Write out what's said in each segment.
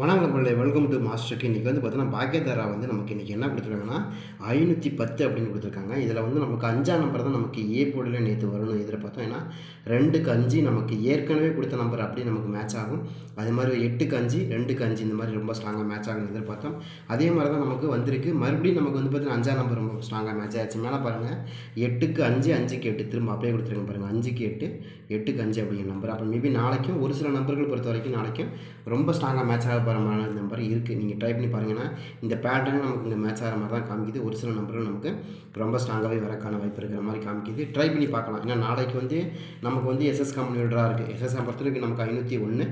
வணக்கம் பிள்ளை welcome to மாஸ்டருக்கு இன்றைக்கி வந்து பார்த்தீங்கன்னா பாக்கியதாரா வந்து நமக்கு இன்றைக்கி என்ன கொடுத்துருக்காங்கன்னா ஐநூற்றி பத்து அப்படின்னு கொடுத்துருக்காங்க. இதில் வந்து நமக்கு அஞ்சாம் நம்பர் தான் நமக்கு ஏ போர்டில் நேற்று வரணும். எதிர்பார்த்தோம் ஏன்னா ரெண்டுக்கு அஞ்சு நமக்கு ஏற்கனவே கொடுத்த நம்பர் அப்படியே நமக்கு மேட்ச் ஆகும். அதே மாதிரி எட்டுக்கு அஞ்சு ரெண்டுக்கு அஞ்சு இந்த மாதிரி ரொம்ப ஸ்ட்ராங்காக மேட்ச் ஆகும் எதிர்பார்த்தோம். அதே மாதிரி தான் நமக்கு வந்திருக்கு. மறுபடியும் நமக்கு வந்து பார்த்தீங்கன்னா அஞ்சாம் நம்பர் ரொம்ப ஸ்ட்ராங்காக மேட்ச் ஆயிடுச்சு. மேலே பாருங்கள் எட்டுக்கு அஞ்சு அஞ்சுக்கு எட்டு திரும்ப அப்படியே கொடுத்துருங்க பாருங்கள் அஞ்சுக்கு எட்டு எட்டுக்கு அஞ்சு அப்படிங்கிற நம்பர் அப்போ மேபி நாளைக்கும் ஒரு சில நம்பர்கள் பொறுத்த வரைக்கும் நாளைக்கும் ரொம்ப ஸ்ட்ராங்காக மேட்ச் ஆக போகிற நம்பர் இருக்குது நீங்கள் ட்ரை பண்ணி பாருங்கன்னா இந்த பேட்டர்ன் நமக்கு இங்கே மேட்ச் ஆகிற மாதிரி தான் காமிக்குது. ஒரு சில நம்பரும் நமக்கு ரொம்ப ஸ்ட்ராங்காகவே வரக்கான வாய்ப்பு இருக்கிற மாதிரி காமிக்குது. ட்ரை பண்ணி பார்க்கலாம். ஏன்னா நாளைக்கு வந்து நமக்கு வந்து எஸ்எஸ் கம்ப்யூட்டராக இருக்குது எஸ்எஸ் பொறுத்த வரைக்கும் நமக்கு ஐநூற்றி ஒன்று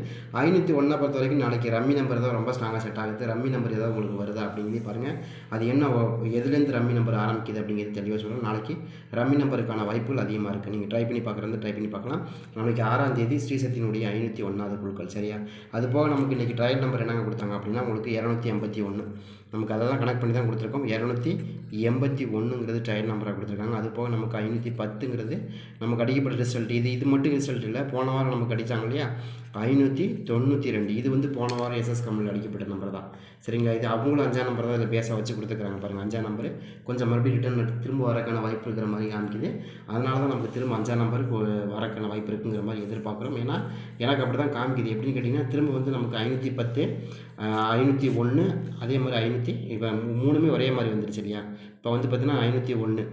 ஐநூற்றி ஒன்றை பொறுத்த வரைக்கும் நாளைக்கு ரம்மி நம்பர் தான் ரொம்ப ஸ்ட்ராங்காக செட் ஆகுது. ரம்மி நம்பர் ஏதாவது உங்களுக்கு வருதா அப்படிங்கிறது பாருங்கள் அது என்ன எதுலேருந்து ரம்மி நம்பர் ஆரம்பிக்குது அப்படிங்கிறது தெளிவாக சொல்கிறோம் நாளைக்கு ரம்மி நம்பருக்கான வாய்ப்புகள் அதிகமாக இருக்குது நீங்கள் ட்ரை பண்ணி பார்க்குறது ட்ரை பண்ணி பார்க்கலாம். நாளைக்கு ஆறாம் தேதி ஸ்ரீசக்தியினுடைய ஐநூற்றி ஒன்றாவது குழுக்கள் சரியா? அது போக நமக்கு இன்றைக்கி ட்ரையல் நம்பர் என்னங்க கொடுத்தாங்க அப்படின்னா உங்களுக்கு இரநூத்தி எண்பத்தி ஒன்று நமக்கு அதை தான் கனெக்ட் பண்ணி தான் கொடுத்துருக்கோம். இரநூத்தி எண்பத்தி ஒன்றுங்கிறது ட்ரையல் நம்பராக கொடுத்துருக்காங்க. அது போக நமக்கு ஐநூற்றி பத்துங்கிறது நமக்கு அடிக்கப்பட்ட ரிசல்ட் இது இது மட்டும் ரிசல்ட் இல்லை. போன வாரம் நமக்கு அடித்தாங்க இல்லையா? ஐநூற்றி தொண்ணூற்றி ரெண்டு. இது வந்து போன வாரம் எஸ்எஸ் கம்பெனியில் அடிக்கப்பட்ட நம்பர் தான். சரிங்களா? இது அவங்களும் அஞ்சாம் நம்பர் தான் இதில் பேச வச்சு கொடுத்துருக்காங்க பாருங்கள் அஞ்சாம் நம்பர் கொஞ்சம் மறுபடியும் ரிட்டர்ன் திரும்ப வரக்கான வாய்ப்பு இருக்கிற மாதிரி காமிக்குது. அதனால தான் நமக்கு திரும்ப அஞ்சாம் நம்பருக்கு வரக்கான வாய்ப்பு இருக்குங்கிற மாதிரி எதிர்பார்க்குறோம். ஏன்னா எனக்கு அப்படி தான் காமிக்குது. எப்படின்னு கேட்டிங்கன்னா திரும்ப வந்து நமக்கு ஐநூற்றி பத்து ஐநூற்றி ஒன்று அதே மாதிரி ஐநூற்றி இப்போ மூணுமே ஒரே மாதிரி வந்துருச்சு இல்லையா? இப்போ வந்து பார்த்தீங்கன்னா ஐநூற்றி ஒன்று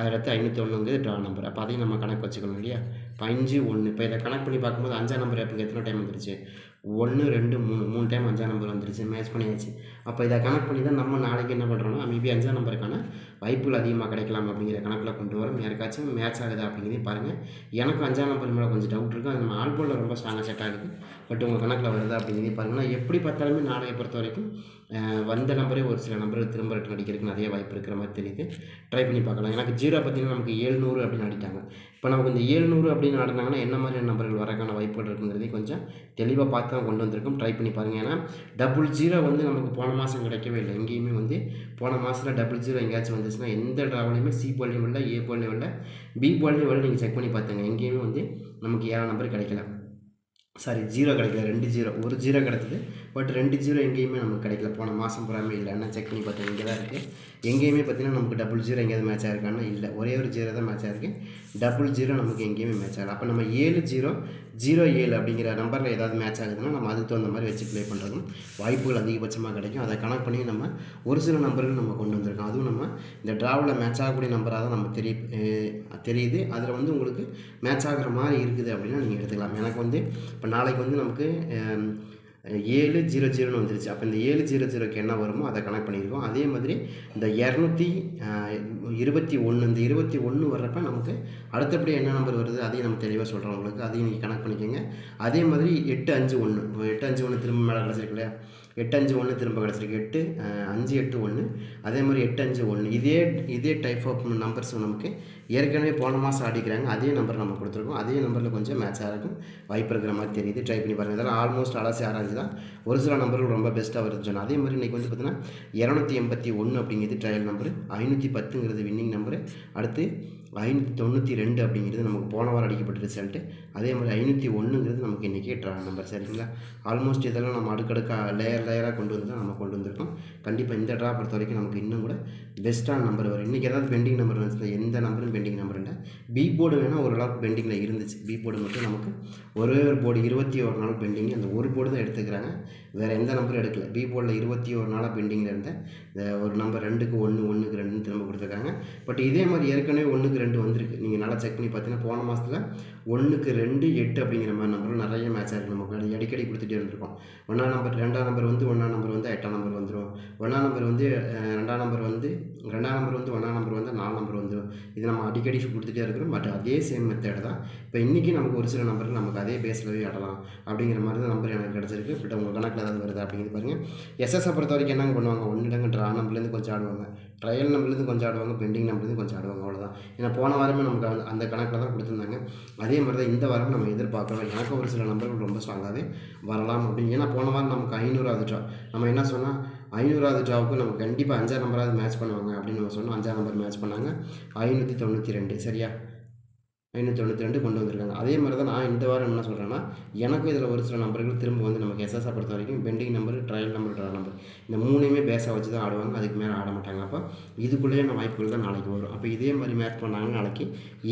அடுத்து ஐநூற்றி ஒன்றுங்கிறது ட்ரா நம்பர் அப்போ அதையும் நம்ம கணக்கு வச்சுக்கணும் இல்லையா? இப்போ அஞ்சு ஒன்று இப்போ இதை கணக்கு பண்ணி பார்க்கும்போது அஞ்சாம் நம்பர் எப்போ எத்தனை டைம் வந்துருச்சு? ஒன்று ரெண்டு மூணு. மூணு டைம் அஞ்சாம் நம்பர் வந்துருச்சு. மேட்ச் பண்ணியாச்சு. அப்போ இதை கணக்கு பண்ணி தான் நம்ம நாளைக்கு என்ன பண்ணுறோம்னா மேபி அஞ்சாம் நம்பருக்கான வாய்ப்புகள் அதிகமாக கிடைக்கலாம் அப்படிங்கிற கணக்கில் கொண்டு வரோம். யாருக்காச்சும் மேட்ச் ஆகுது அப்படிங்கிறதையும் பாருங்கள் எனக்கும் அஞ்சாம் நம்பர் மேலே கொஞ்சம் டவுட் இருக்குது அது நம்ம ஆல்போலில் ரொம்ப ஸ்ட்ராங்காக செட் ஆகுது. பட் உங்கள் கணக்கில் வருதா அப்படிங்கிறதையும் பாருங்கன்னா எப்படி பார்த்தாலுமே நாளையை பொறுத்த வரைக்கும் வந்த நம்பரே ஒரு சில நம்பர் திரும்ப ரிட்டன் அடிக்கிறதுக்கு நிறைய வாய்ப்பு இருக்கிற மாதிரி தெரியுது. ட்ரை பண்ணி பார்க்கலாம். எனக்கு ஜீரோ பார்த்தீங்கன்னா நமக்கு ஏழ்நூறு அப்படின்னு ஆடிட்டாங்க. இப்போ நமக்கு இந்த ஏழ்நூறு அப்படின்னு ஆடினாங்கன்னா என்ன மாதிரியான நம்பர்கள் வரக்கான வாய்ப்புகள் இருக்குங்கிறதையும் கொஞ்சம் தெளிவாக பார்த்து தான் கொண்டு வந்திருக்கோம். ட்ரை பண்ணி பாருங்கள் ஏன்னா டபுள் ஜீரோ வந்து நமக்கு போன மாதம் கிடைக்கவே இல்லை. எங்கேயுமே வந்து போன மாதத்தில் டபுள் ஜீரோ எங்கேயாச்சும் வந்துச்சுன்னா எந்த ட்ராவலையுமே சி போலியும் இல்லை ஏ போலியும் இல்லை பி போலியும் இல்லை நீங்கள் செக் பண்ணி பார்த்துங்க எங்கேயுமே வந்து நமக்கு ஏழாம் நம்பர் கிடைக்கல. சாரி ஜீரோ கிடைக்கல ரெண்டு ஜீரோ ஒரு ஜீரோ கிடைச்சது பட் ரெண்டு ஜீரோ எங்கேயுமே நமக்கு கிடைக்கல. போன மாதம் பூராமே இல்லை என்ன செக் பண்ணி பார்த்தேன் இங்கே தான் இருக்குது எங்கேயுமே பார்த்தீங்கன்னா நமக்கு டபுள் ஜீரோ எங்கேயாவது மேட்ச் ஆயிருக்கான்னா இல்லை. ஒரே ஒரு ஜீரோ தான் மேட்ச் ஆயிருக்கு. டபுள் ஜீரோ நமக்கு எங்கேயுமே மேட்ச் ஆகல. அப்போ நம்ம ஏழு ஜீரோ ஜீரோ ஏழு அப்படிங்கிற நம்பரில் ஏதாவது மேட்ச் ஆகுதுன்னா நம்ம அதுக்கு தகுந்த மாதிரி வச்சு ப்ளே பண்ணுறதும் வாய்ப்புகள் அதிகபட்சமாக கிடைக்கும். அதை கணக்கு பண்ணி நம்ம ஒரு சில நம்பர்கள் நம்ம கொண்டு வந்திருக்கோம். அதுவும் நம்ம இந்த ட்ராவில் மேட்ச் ஆகக்கூடிய நம்பராக தான் நம்ம தெரிய தெரியுது. அதில் வந்து உங்களுக்கு மேட்ச் ஆகிற மாதிரி இருக்குது அப்படின்னா நீங்கள் எடுத்துக்கலாம். எனக்கு வந்து இப்போ நாளைக்கு வந்து நமக்கு ஏழு ஜீரோ ஜீரோன்னு வந்துருச்சு. அப்போ இந்த ஏழு ஜீரோ ஜீரோக்கு என்ன வருமோ அதை கனெக்ட் பண்ணியிருக்கோம் அதே மாதிரி இந்த இரநூத்தி இருபத்தி ஒன்று இந்த இருபத்தி ஒன்று வர்றப்ப நமக்கு அடுத்தபடி என்ன நம்பர் வருது அதையும் நம்ம தெளிவாக சொல்கிறோம் உங்களுக்கு. அதையும் நீங்கள் கனெக்ட் பண்ணிக்கோங்க. அதே மாதிரி எட்டு அஞ்சு ஒன்று எட்டு அஞ்சு ஒன்று திரும்ப மேலே கிடச்சிருக்கு இல்லையா? எட்டு அஞ்சு ஒன்று திரும்ப கிடச்சிருக்கு. எட்டு அஞ்சு எட்டு ஒன்று அதே மாதிரி எட்டு அஞ்சு ஒன்று இதே இதே டைப் ஆஃப் நம்பர்ஸ் நமக்கு ஏற்கனவே போன மாதம் அடிக்கிறாங்க அதே நம்பர் நம்ம கொடுத்துருக்கோம். அதே நம்பரில் கொஞ்சம் மேட்சாக இருக்கும் வாய்ப்பு இருக்கிற மாதிரி தெரியுது. ட்ரை பண்ணி பாருங்கள் இதெல்லாம் ஆல்மோஸ்ட் அலாசி ஆராய்ச்சி தான் ஒரு சில நம்பர்கள் ரொம்ப பெஸ்ட்டாக வருது சொன்னால் அதே மாதிரி இன்றைக்கி வந்து பார்த்தீங்கன்னா இரநூத்தி எண்பத்தி ஒன்று அப்படிங்கிறது ட்ரையல் நம்பர் ஐநூற்றி பத்துங்கிறது வின்னிங் நம்பரு அடுத்து ஐநூற்றி தொண்ணூற்றி ரெண்டு அப்படிங்கிறது நமக்கு போன வாரம் அடிக்கப்பட்ட ரிசல்ட்டு அதே மாதிரி ஐநூற்றி ஒன்றுங்கிறது நமக்கு இன்றைக்கி ட்ரா நம்பர் சரிங்களா? ஆல்மோஸ்ட் இதெல்லாம் நம்ம அடுக்கடுக்காக லேயர் லேயராக கொண்டு வந்து தான் நம்ம கொண்டு வந்திருக்கோம். கண்டிப்பாக இந்த ட்ரா பொறுத்த வரைக்கும் நமக்கு இன்னும் கூட பெஸ்ட்டான நம்பர் வரும். இன்றைக்கி ஏதாவது பெண்டிங் நம்பர் வந்துச்சுன்னா எந்த நம்பரும் பெண்டிங் நம்பர் இல்லை. பி போர்டு வேணால் ஓரளவுக்கு பெண்டிங்கில் இருந்துச்சு. பி போர்டு மட்டும் நமக்கு ஒரே ஒரு போர்டு இருபத்தி ஒரு நாள் பெண்டிங் அந்த ஒரு போர்டு தான் எடுத்துக்கிறாங்க. வேறு எந்த நம்பரும் எடுக்கல. பி போர்டில் இருபத்தி ஒரு நாளாக பெண்டிங்கில் இருந்த ஒரு நம்பர் ரெண்டுக்கு ஒன்று ஒன்றுக்கு ரெண்டுன்னு திரும்ப கொடுத்துருக்காங்க. பட் இதே மாதிரி ஏற்கனவே ஒன்றுக்கு ரெண்டு வந்திருக்கு. நீங்கள் நல்லா செக் பண்ணி பார்த்தீங்கன்னா போன மாதத்தில் ஒன்றுக்கு ரெண்டு எட்டு அப்படிங்கிற மாதிரி நம்பரும் நிறைய மேட்ச் ஆகிருக்கு நமக்கு அடிக்கடி கொடுத்துட்டே இருந்திருக்கோம். ஒன்றாம் நம்பர் ரெண்டாம் நம்பர் வந்து ஒன்றாம் நம்பர் வந்து எட்டாம் நம்பர் வந்துடும் ஒன்றாம் நம்பர் வந்து ரெண்டாம் நம்பர் வந்து ரெண்டாம் நம்பர் வந்து ஒன்றாம் நம்பர் வந்து நாலு நம்பர் வந்துடும் இது நம்ம அடிக்கடி கொடுத்துட்டே இருக்கிறோம். பட் அதே சேம் மெத்தேடு தான் இப்போ இன்றைக்கி நமக்கு ஒரு சில நம்பர்கள் நமக்கு அதே பேஸ்லவே ஆடலாம் அப்படிங்கிற மாதிரி தான் நம்பர் எனக்கு கிடச்சிருக்கு. பட் உங்கள் கணக்கில் ஏதாவது வருது அப்படிங்கிறது பாருங்கள் எஸ்எஸ்ஸை பொறுத்த வரைக்கும் என்னங்க பண்ணுவாங்க? ஒன்றுடங்க ட்ரா நம்பர்லேருந்து கொஞ்சம் ஆடுவாங்க. ட்ரையல் நம்பர்லேருந்து கொஞ்சம் ஆடுவாங்க. பெண்டிங் நம்பர்லேருந்து கொஞ்சம் ஆடுவாங்க. அவ்வளோதான் ஏன்னா போன வாரமே நமக்கு அந்த- அந்த கணக்கில் தான் கொடுத்துருந்தாங்க. அதே மாதிரி தான் இந்த வாரம் நம்ம எதிர்பார்க்கலாம். எனக்கு ஒரு சில நம்பர்கள் ரொம்ப ஸ்ட்ராங்காகவே வரலாம் அப்படின்னு. ஏன்னா போன வாரம் நமக்கு ஐநூறாவது ட்ரா நம்ம என்ன சொன்னால் ஐநூறாவது ட்ராவுக்கு நம்ம கண்டிப்பாக அஞ்சாம் நம்பராவது மேட்ச் பண்ணுவாங்க அப்படின்னு நம்ம சொன்னோம். அஞ்சாம் நம்பர் மேட்ச் பண்ணாங்க. ஐநூற்றி தொண்ணூற்றி ரெண்டு. சரியா? ஐநூற்றி தொண்ணூற்றி ரெண்டு கொண்டு வந்திருக்காங்க. அதே மாதிரி தான் நான் இந்த வாரம் என்ன சொல்கிறேன்னா எனக்கும் இதில் ஒரு சில நம்பர்கள் திரும்ப வந்து நமக்கு எஸ்எஸ்ஸை பொறுத்த வரைக்கும் pending number trial number draw number இந்த மூணையுமே பேஸாக வச்சு தான் ஆடுவாங்க. அதுக்கு மேலே ஆட மாட்டாங்க. அப்போ இதுக்குள்ளேயான வாய்ப்புகள் தான் நாளைக்கு வரும். அப்போ இதே மாதிரி மேட்ச் பண்ணாங்கன்னா நாளைக்கு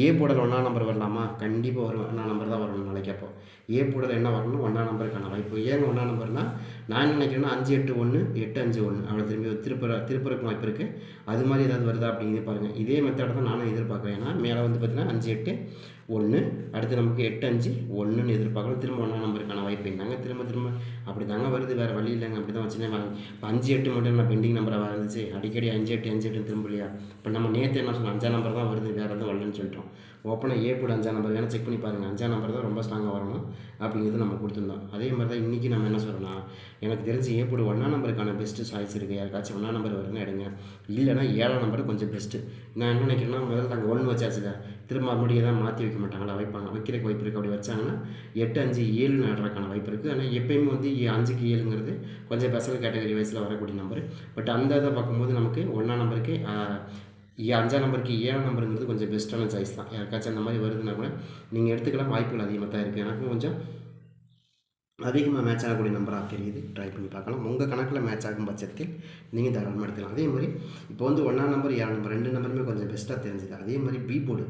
ஏ போடல் ஒன்றா நம்பர் வரலாமா? கண்டிப்பாக வரும். ஒன்றா நம்பர் தான் வரணும் நாளைக்கு அப்போ. ஏ போடல் என்ன வரணும்? ஒன்றா நம்பருக்கான வாய்ப்பு. ஏங்க ஒன்றா நம்பர்னா நான் நினைக்கிறேன்னா அஞ்சு எட்டு ஒன்று எட்டு அஞ்சு ஒன்று அவ்வளோ திரும்பி திருப்புற திருப்புறக்கு வாய்ப்பு இருக்குது அது மாதிரி ஏதாவது வருதா அப்படிங்கிறது பாருங்கள் இதே மெத்தடை தான் நானும் எதிர்பார்க்குறேன். ஏன்னா மேலே வந்து பார்த்தீங்கன்னா அஞ்சு எட்டு ஒன்று அடுத்து நமக்கு எட்டு அஞ்சு ஒன்றுன்னு எதிர்பார்க்கலாம் திரும்ப ஒன்றா நம்பருக்கான வாய்ப்பு இருந்தாங்க திரும்ப திரும்ப அப்படி தாங்க வருது. வேறு வழி இல்லைங்க. அப்படி தான் வச்சுனே இப்போ அஞ்சு எட்டு மட்டும் நான் பெண்டிங் நம்பராக வந்துச்சு. அடிக்கடி அஞ்சு எட்டு அஞ்சு எட்டு திரும்ப இல்லையா இப்போ நம்ம நேற்று என்ன சொன்னோம்? அஞ்சாம் நம்பர் தான் வருது. வேறு எதுவும் வரலன்னு சொல்லிட்டோம். ஓப்பனாக ஏ போட அஞ்சாம் நம்பர் வேணால் செக் பண்ணி பாருங்கள் அஞ்சாம் நம்பர் தான் ரொம்ப ஸ்ட்ராங்காக வரணும் அப்படிங்கிறது நம்ம கொடுத்துருந்தோம். அதே மாதிரி தான் இன்றைக்கி நம்ம என்ன சொல்லலாம் எனக்கு தெரிஞ்சு ஏ போடு ஒன்றா நம்பருக்கான பெஸ்ட்டு சாய்ஸ் இருக்குது யாருக்காச்சும் ஒன்றா நம்பர் வருதுன்னு எடுங்க. இல்லைனா ஏழாம் நம்பர் கொஞ்சம் பெஸ்ட்டு நான் என்ன நினைக்கிறேன்னா முதல்ல நாங்கள் ஒன்று வச்சாச்சுங்க. திரும்ப மறுபடியும் எதாவது மாற்றி வைக்க மாட்டாங்களா? வைப்பாங்க வைக்கிறக்கு வாய்ப்பு இருக்குது அப்படி வச்சாங்கன்னா எட்டு அஞ்சு ஏழு நடுறதுக்கான வாய்ப்பு இருக்குது ஆனால் எப்பயுமே வந்து அஞ்சுக்கு ஏழுங்கிறது கொஞ்சம் ஸ்பெஷல் கேட்டகரி வயசில் வரக்கூடிய நம்பர் பட் அந்த இதை பார்க்கும்போது நமக்கு ஒன்றாம் நம்பருக்கு ஏ அஞ்சாம் நம்பருக்கு ஏழாம் நம்பருங்கிறது கொஞ்சம் பெஸ்ட்டான சாய்ஸ் தான். யாருக்காச்சும் அந்த மாதிரி வருதுன்னா கூட நீங்கள் எடுத்துக்கலாம். வாய்ப்புகள் அதிகமாக தான் இருக்குது எனக்கும் கொஞ்சம் அதிகமாக மேட்ச் ஆகக்கூடிய நம்பராக தெரியுது ட்ரை பண்ணி பார்க்கலாம். உங்கள் கணக்கில் மேட்ச் ஆகும் பட்சத்தில் நீங்கள் தாராளமாக எடுத்துக்கலாம். அதே மாதிரி இப்போ வந்து ஒன்றாம் நம்பர் ஏழாம் நம்பர் ரெண்டு நம்பருமே கொஞ்சம் பெஸ்ட்டாக தெரிஞ்சுது. அதே மாதிரி பி போர்டு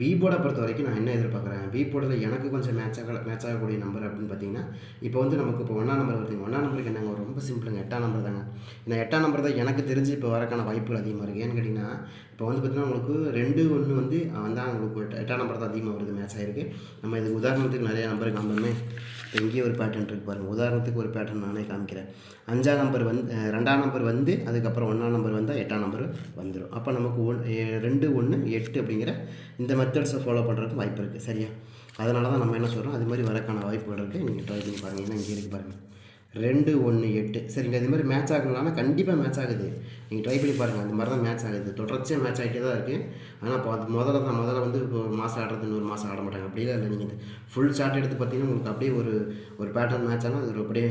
பி போர்டை பொறுத்த வரைக்கும் நான் என்ன எதிர்பார்க்குறேன்? பி போர்டில் எனக்கு கொஞ்சம் மேட்ச் ஆக மேட்ச் ஆகக்கூடிய நம்பர் அப்படின்னு பார்த்தீங்கன்னா இப்போ வந்து நமக்கு இப்போ ஒன்றாம் நம்பர் வருதுங்க ஒன்றாம் நம்பருக்கு என்னங்க? ரொம்ப சிம்பிளுங்க எட்டாம் நம்பர் தாங்க. இந்த எட்டாம் நம்பர் தான் எனக்கு தெரிஞ்சு இப்போ வரக்கான வாய்ப்புகள் அதிகமாக இருக்குது ஏன்னு கேட்டிங்கன்னா இப்போ வந்து பார்த்தீங்கன்னா உங்களுக்கு ரெண்டு ஒன்று வந்து வந்தால் உங்களுக்கு எட்டாம் நம்பர் தான் அதிகமாக வருது மேட்ச் ஆகிருக்கு நம்ம இதுக்கு உதாரணத்துக்கு நிறைய நம்பருக்கு காமிப்போமே இப்போ இங்கேயே ஒரு பேட்டர்ன் இருக்கு பாருங்கள் உதாரணத்துக்கு ஒரு பேட்டர்ன் நானே காமிக்கிறேன். அஞ்சாம் நம்பர் வந்து ரெண்டாம் நம்பர் வந்து அதுக்கப்புறம் ஒன்றாம் நம்பர் வந்தால் எட்டாம் நம்பர் வந்துடும் அப்போ நமக்கு ஒன் ரெண்டு ஒன்று எட்டு அப்படிங்கிற இந்த மெத்தட்ஸை ஃபாலோ பண்ணுறதுக்கு வாய்ப்பு இருக்குது சரியா? அதனால தான் நம்ம என்ன சொல்கிறோம் அது மாதிரி வரக்கான வாய்ப்புகள் இருக்குது நீங்கள் ட்ரை பண்ணி பாருங்கள் ஏன்னா இங்கே இருக்குது பாருங்கள் ரெண்டு ஒன்று எட்டு. சரிங்க இது மாதிரி மேட்ச் ஆகணும்னா கண்டிப்பாக மேட்ச் ஆகுது. நீங்கள் ட்ரை பண்ணி பாருங்கள் அந்த மாதிரி தான் மேட்ச் ஆகுது. தொடர்ச்சியாக மேட்ச் ஆகிட்டே தான் இருக்குது ஆனால் இப்போ அது முதல்ல தான் முதல்ல வந்து இப்போ ஒரு மாதம் ஆடுறது இன்னொரு மாதம் ஆட மாட்டாங்க. அப்படியே இல்லை. நீங்கள் ஃபுல் ஷார்ட் எடுத்து பார்த்தீங்கன்னா உங்களுக்கு அப்படியே ஒரு ஒரு பேட்டர்ன் மேட்ச் ஆனால் அது அப்படியே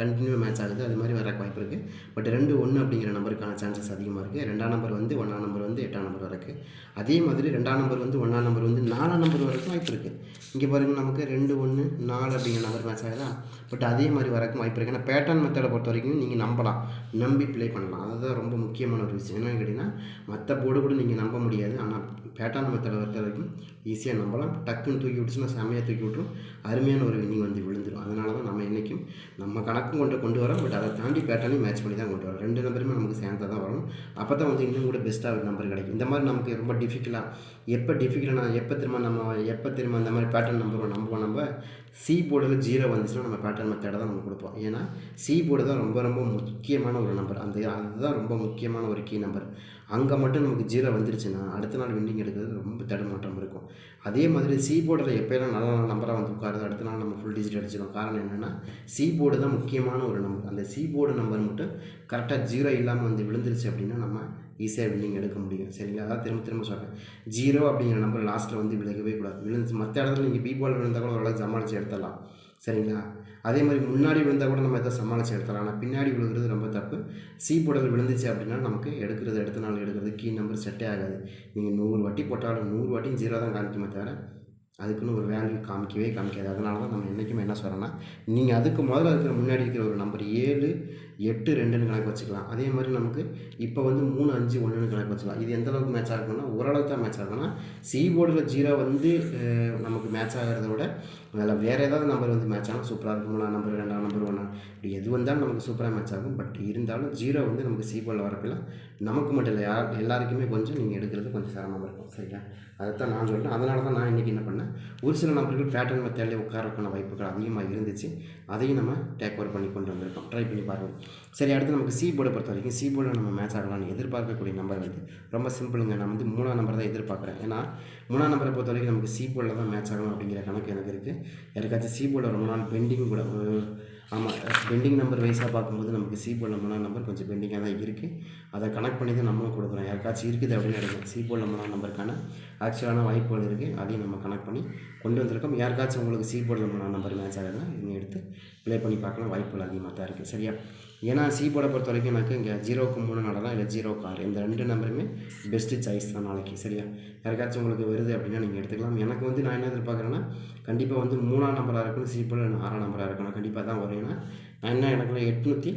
கண்டினியூ மேட்ச் ஆகுது அது மாதிரி வரக்கு வாய்ப்பு இருக்குது பட் ரெண்டு ஒன்று அப்படிங்கிற நம்பருக்கான சான்சஸ் அதிகமாக இருக்குது ரெண்டாம் நம்பர் வந்து ஒன்றாம் நம்பர் வந்து எட்டாம் நம்பர் வரைக்கும் அதே மாதிரி ரெண்டாம் நம்பர் வந்து ஒன்றாம் நம்பர் வந்து நாலாம் நம்பர் வரைக்கும் வாய்ப்பு இருக்குது இங்கே பாருங்கள் நமக்கு ரெண்டு ஒன்று நாலு அப்படிங்கிற நம்பர் மேட்ச் ஆகுதா? பட் அதே மாதிரி வரக்கும் வாய்ப்பு இருக்குது ஏன்னா பேட்டர்ன் மெத்தடை பொறுத்த வரைக்கும் நீங்கள் நம்பலாம். நம்பி ப்ளே பண்ணலாம். அதுதான் ரொம்ப முக்கியமான ஒரு விஷயம். என்னன்னு கேட்டிங்கன்னா மற்ற போர்டு கூட நீங்கள் நம்ப முடியாது. ஆனால் பேட்டர்ன் மெத்தடை பொறுத்த வரைக்கும் ஈஸியாக நம்பலாம். டக்குன்னு தூக்கி விட்டுச்சுன்னா செம்மையாக தூக்கி விட்டுரும். அருமையான ஒரு வின்னிங் வந்து விழுந்துடும் அதனால தான் நம்ம என்றைக்கும் நம்ம கணக்கும் கொண்டு கொண்டு வரோம். பட் அதை தாண்டி பேட்டர்னையும் மேட்ச் பண்ணி தான் கொண்டு வரோம். ரெண்டு நம்பருமே நமக்கு சேர்ந்தால் தான் வரும். அப்போ தான் வந்து இன்னும் கூட பெஸ்ட்டாக ஒரு நம்பர் கிடைக்கும். இந்த மாதிரி நமக்கு ரொம்ப டிஃபிகல்ட்டாக எப்போ டிஃபிகல்ட்டாக எப்போ திரும்ப நம்ம எப்போ திரும்ப அந்த மாதிரி பேட்டர்ன் நம்பர் நம்புவோம். நம்ம சி போர்டில் ஜீரோ வந்துச்சுன்னா நம்ம பேட்டர்ன் மெத்தடை தான் நம்ம கொடுப்போம். ஏன்னா சி போர்டு தான் ரொம்ப ரொம்ப முக்கியமான ஒரு நம்பர் அந்த அதுதான் ரொம்ப முக்கியமான ஒரு கீ நம்பர் அங்கே மட்டும் நமக்கு ஜீரோ வந்துருச்சுன்னா அடுத்த நாள் வின்னிங் எடுக்கிறது ரொம்ப தடுமாற்றம் இருக்கும். அதே மாதிரி சி போர்டில் எப்போயெல்லாம் நல்ல நல்ல நம்பராக வந்து உட்காருது அடுத்த நாள் நம்ம ஃபுல் டிஜிட் அடிச்சிடும். காரணம் என்னென்னா சி போர்டு தான் முக்கியமான ஒரு நம்பர் அந்த சி போர்டு நம்பர் மட்டும் கரெக்டாக ஜீரோ இல்லாமல் வந்து விழுந்துருச்சு அப்படின்னா நம்ம ஈஸியாக வின்னிங் எடுக்க முடியும். சரிங்களா? அதான் திரும்ப திரும்ப சொல்கிறேன் ஜீரோ அப்படிங்கிற நம்பர் லாஸ்ட்டில் வந்து விலகவே கூடாது. விழுந்து மற்ற இடத்துல நீங்கள் பி பால் விழுந்தால் கூட ஓரளவுக்கு சமாளித்து எடுத்துடலாம். சரிங்களா? அதே மாதிரி முன்னாடி விழுந்தால் கூட நம்ம எதை சமாளித்து எடுத்துடலாம். ஆனால் பின்னாடி விழுகிறது ரொம்ப தப்பு. சி போடல் விழுந்துச்சு அப்படின்னா நமக்கு எடுக்கிறது எடுத்த நாள் எடுக்கிறது கீ நம்பர் செட்டே ஆகாது. நீங்கள் நூறு வாட்டி போட்டாலும் நூறு வாட்டியும் ஜீரோ தான் காமிக்குமே தவிர அதுக்குன்னு ஒரு வேல்யூ காமிக்கவே காமிக்காது. அதனால தான் நம்ம என்றைக்குமே என்ன சொல்கிறோன்னா நீங்கள் அதுக்கு முதல்ல இருக்கிற முன்னாடி இருக்கிற ஒரு நம்பர் ஏழு எட்டு ரெண்டுன்னு கணக்கு வச்சுக்கலாம். அதே மாதிரி நமக்கு இப்போ வந்து மூணு அஞ்சு ஒன்றுன்னு கணக்கு வச்சுக்கலாம். இது எந்த அளவுக்கு மேட்ச் ஆகும்னா ஓரளவுக்கு தான் மேட்ச் ஆகும்னா சி போர்டில் ஜீரோ வந்து நமக்கு மேட்ச் ஆகிறத விட அதில் வேறு ஏதாவது நம்பர் வந்து மேட்ச் ஆகும் சூப்பராக இருக்கும் மூணாம் நம்பர் ரெண்டாம் நம்பர் ஒன்றா இப்படி எது வந்தாலும் நமக்கு சூப்பராக மேட்ச் ஆகும். பட் இருந்தாலும் ஜீரோ வந்து நமக்கு சீபோல் வரப்பெல்லாம் நமக்கு மட்டும் இல்லை யார் எல்லாருக்குமே கொஞ்சம் நீங்கள் எடுக்கிறது கொஞ்சம் சிரமமாக இருக்கும். சரிங்களா? அதைத்தான் நான் சொல்கிறேன் அதனால தான் நான் இன்றைக்கி என்ன பண்ணேன்? ஒரு சில நம்பர்கள் பேட்டர்ன் மெத்தேடில் உட்காரக்கான வாய்ப்புகள் அதிகமாக இருந்துச்சு. அதையும் நம்ம டேக் ஓவர் பண்ணி கொண்டு வந்திருக்கோம். ட்ரை பண்ணி பாருங்கள் சரி அடுத்து நமக்கு சி போர்டை பொறுத்த வரைக்கும் சி போர்டில் நம்ம மேட்ச் ஆகலாம்னு எதிர்பார்க்கக்கூடிய நம்பர் வந்து ரொம்ப சிம்பிளுங்க நான் வந்து மூணாம் நம்பர் தான் எதிர்பார்க்குறேன். ஏன்னா மூணாம் நம்பரை பொறுத்த வரைக்கும் நமக்கு சி போர்டில் தான் மேட்ச் ஆகணும் அப்படிங்கிற கணக்கு எனக்கு இருக்குது யாருக்காச்சும் சி போர்டில் ரொம்ப நாள் பெண்டிங் கூட ஆமாம் பெண்டிங் நம்பர் வைஸாக பார்க்கும்போது நமக்கு சி போர்டில் மூணாம் நம்பர் கொஞ்சம் பெண்டிங்காக தான் இருக்குது அதை கனெக்ட் பண்ணி தான் நம்மளும் கொடுக்குறோம். யாருக்காச்சும் இருக்குது அப்படின்னு எடுக்கும் சி போர்டில் மூணாம் நம்பருக்கான ஆக்சுவலான வாய்ப்புகள் இருக்குது அதையும் நம்ம கனெக்ட் பண்ணி கொண்டு வந்திருக்கோம். யாருக்காச்சும் உங்களுக்கு சி போர்டில் மூணாம் நம்பர் மேட்ச் ஆகுதுன்னா நீங்கள் எடுத்து ப்ளே பண்ணி பார்க்கலாம். வாய்ப்புகள் அதிகமாக தான் இருக்குது சரியா? ஏன்னா சி போர்டை பொறுத்த வரைக்கும் எனக்கு இங்கே ஜீரோக்கு மூணு நடலாம் இல்லை ஜீரோக்கு ஆறு. இந்த ரெண்டு நம்பருமே பெஸ்ட்டு சாய்ஸ் தான் நாளைக்கு. சரியா? யாருக்காச்சும் உங்களுக்கு வருது அப்படின்னா நீங்கள் எடுத்துக்கலாம். எனக்கு வந்து நான் என்ன எதிர்பார்க்குறேன்னா கண்டிப்பாக வந்து மூணாம் நம்பராக இருக்கணும் சி ஆறாம் நம்பராக இருக்கணும். கண்டிப்பாக தான் வரும் ஏன்னா நான் என்ன எனக்கு எட்நூற்றி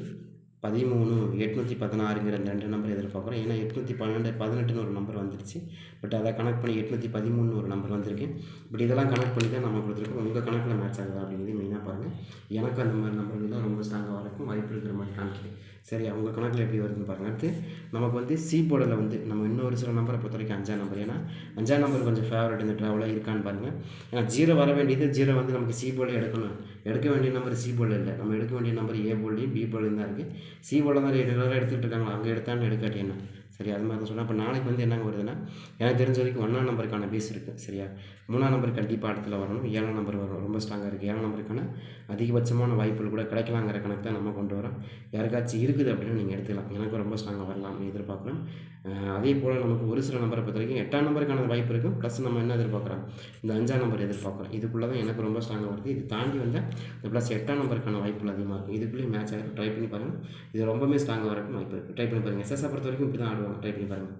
பதிமூணு எட்நூற்றி பதினாறுங்கிற இந்த ரெண்டு நம்பர் எதிர்பார்க்குறோம். ஏன்னா எட்நூற்றி பன்னெண்டு பதினெட்டுன்னு ஒரு நம்பர் வந்துருச்சு. பட் அதை கனெக்ட் பண்ணி எட்நூற்றி பதிமூணு ஒரு நம்பர் வந்திருக்கு பட் இதெல்லாம் கனெக்ட் பண்ணி தான் நம்ம கொடுத்துருக்கோம். உங்கள் கணக்கில் மேட்ச் ஆகுதா அப்படிங்கிறது மெயினாக பாருங்கள் எனக்கு அந்த மாதிரி நம்பர்கள் தான் ரொம்ப ஸ்ட்ராங்காக வரக்கும் வாய்ப்பு இருக்கிற மாதிரி காமிக்குது சரி அவங்க கணக்கில் எப்படி வருதுன்னு பாருங்கள் அடுத்து நமக்கு வந்து சி போர்டில் வந்து நம்ம இன்னும் ஒரு சில நம்பரை பொறுத்த வரைக்கும் அஞ்சாம் நம்பர் ஏன்னா அஞ்சாம் நம்பர் கொஞ்சம் ஃபேவரட் இந்த ட்ராவலாக இருக்கான்னு பாருங்கள் ஏன்னா ஜீரோ வர வேண்டியது ஜீரோ வந்து நமக்கு சி போர்டில் எடுக்கணும். எடுக்க வேண்டிய நம்பர் சி போர்டில் இல்லை. நம்ம எடுக்க வேண்டிய நம்பர் ஏ போர்ட்லையும் பி போர்ட்லையும் தான் இருக்குது சி போர்டில் தான் ரெகுலராக எடுத்துகிட்டு இருக்காங்க அங்கே எடுத்தான்னு எடுக்காட்டி என்ன? சரி அது மாதிரி சொன்னால் இப்போ நாளைக்கு வந்து என்னங்க வருதுன்னா எனக்கு தெரிஞ்ச வரைக்கும் ஒன்றாம் நம்பருக்கான பேஸ் இருக்குது சரியா? மூணாம் நம்பர் கண்டிப்பாக இடத்துல வரணும். ஏழாம் நம்பர் வரும் ரொம்ப ஸ்ட்ராங்காக இருக்குது ஏழாம் நம்பருக்கான அதிகபட்சமான வாய்ப்புகள் கூட கிடைக்கலாங்கிற கணக்கு தான் நம்ம கொண்டு வரோம். யாருக்காச்சும் இருக்குது அப்படின்னு நீங்கள் எடுத்துக்கலாம். எனக்கு ரொம்ப ஸ்ட்ராங்காக வரலாம் எதிர்பார்க்குறோம். அதே போல் நமக்கு ஒரு சில நம்பரை பொறுத்த வரைக்கும் எட்டாம் நம்பருக்கான வாய்ப்பு இருக்கும் ப்ளஸ் நம்ம என்ன எதிர்பார்க்குறோம்? இந்த அஞ்சாம் நம்பர் எதிர்பார்க்குறோம். இதுக்குள்ளே தான் எனக்கு ரொம்ப ஸ்ட்ராங்காக வருது. இது தாண்டி வந்தால் இந்த ப்ளஸ் எட்டாம் நம்பருக்கான வாய்ப்புகள் அதிகமாக இருக்கும் இதுக்குள்ளேயும் மேட்ச் ஆகிடும் ட்ரை பண்ணி பாருங்கள் இது ரொம்பவே ஸ்ட்ராங்காக வரக்கும் வாய்ப்பு இருக்குது ட்ரை பண்ணி பாருங்கள் எஸ்எஸ்ஸை பொறுத்த வரைக்கும் இப்படி தான் ஆடுவாங்க. ட்ரை பண்ணி பாருங்கள்